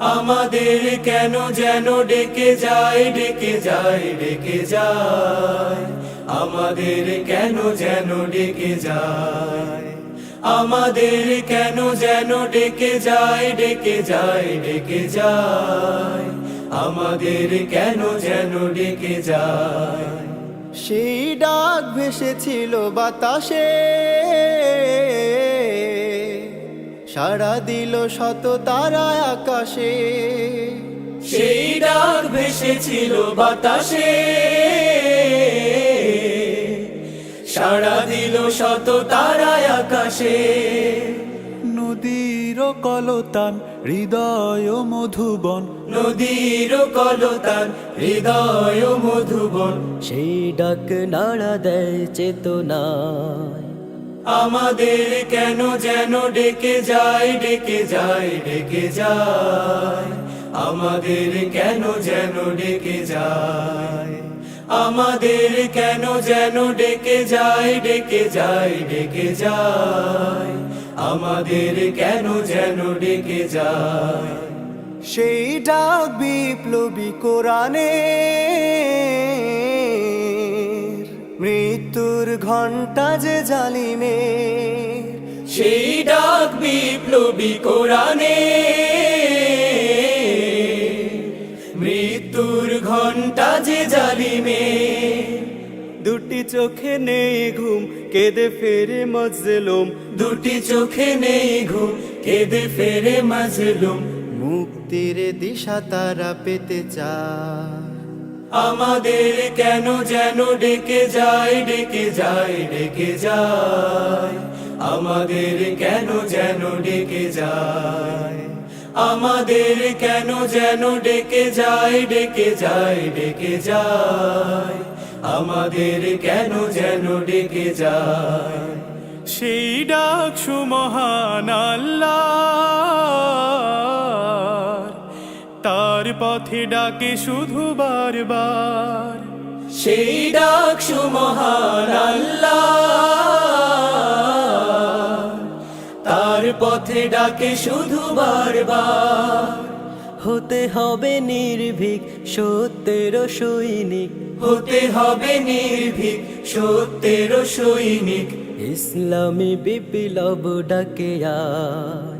আমাদের কেন যেন ডেকে যায় ডেকে যায় ডেকে যায়। আমাদের কেন যেন ডেকে যায়? আমাদের কেন যেন ডেকে যায় ডেকে যায় ডেকে যায়? আমাদের কেন যেন ডেকে যায়? সেই ডাক ভেসেছিল বাতাসে। সাড়া দিল শত তারা আকাশে। সেই ডাক ভেসেছিল বাতাসে। সাড়া দিল শত তারায় আকাশে। নদীর কলতান হৃদয় মধুবন। নদীর কলতান হৃদয় মধুবন। সেই ডাক নাড়া দেয় চেতনায়। আমাদের কেন যেন ডেকে যায় ডেকে যায় ডেকে যায়। আমাদের কেন যেন ডেকে যায়? আমাদের কেন যেন ডেকে যায় ডেকে যায় ডেকে যায়। আমাদের কেন যেন ডেকে যায়? সেই ডাক বিপ্লবী কোরআনে মৃত্যুর ঘণ্টা যে জালিমে সেই ডাক বিপ্লবী কোরআনে। মৃত্যুর ঘণ্টা যে জালিমে। দুটি চোখে নেই ঘুম কেঁদে ফেরে মজলুম। দুটি চোখে নেই ঘুম কেঁদে ফেরে মাজলুম। মুক্তির দিশা তারা পেতে চায়। আমাদের কেন যেন ডেকে যায় ডেকে যায় ডেকে যায়? আমাদের কেন যেন ডেকে যায়? আমাদের কেন যেন ডেকে যায় ডেকে যায় ডেকে যায়? আমাদের কেন যেন ডেকে যায়? সেই ডাক সুমহান আল্লাহ। পথে ডাকে শুধু বারবার। সেই ডাক সুমহান আল্লাহ। তার পথে ডাকে শুধু বারবার। হতে হবে নির্ভীক সত্যের সৈনিক। হতে হবে নির্ভীক সত্যের সৈনিক। ইসলামী বিপ্লব ডাকে আয়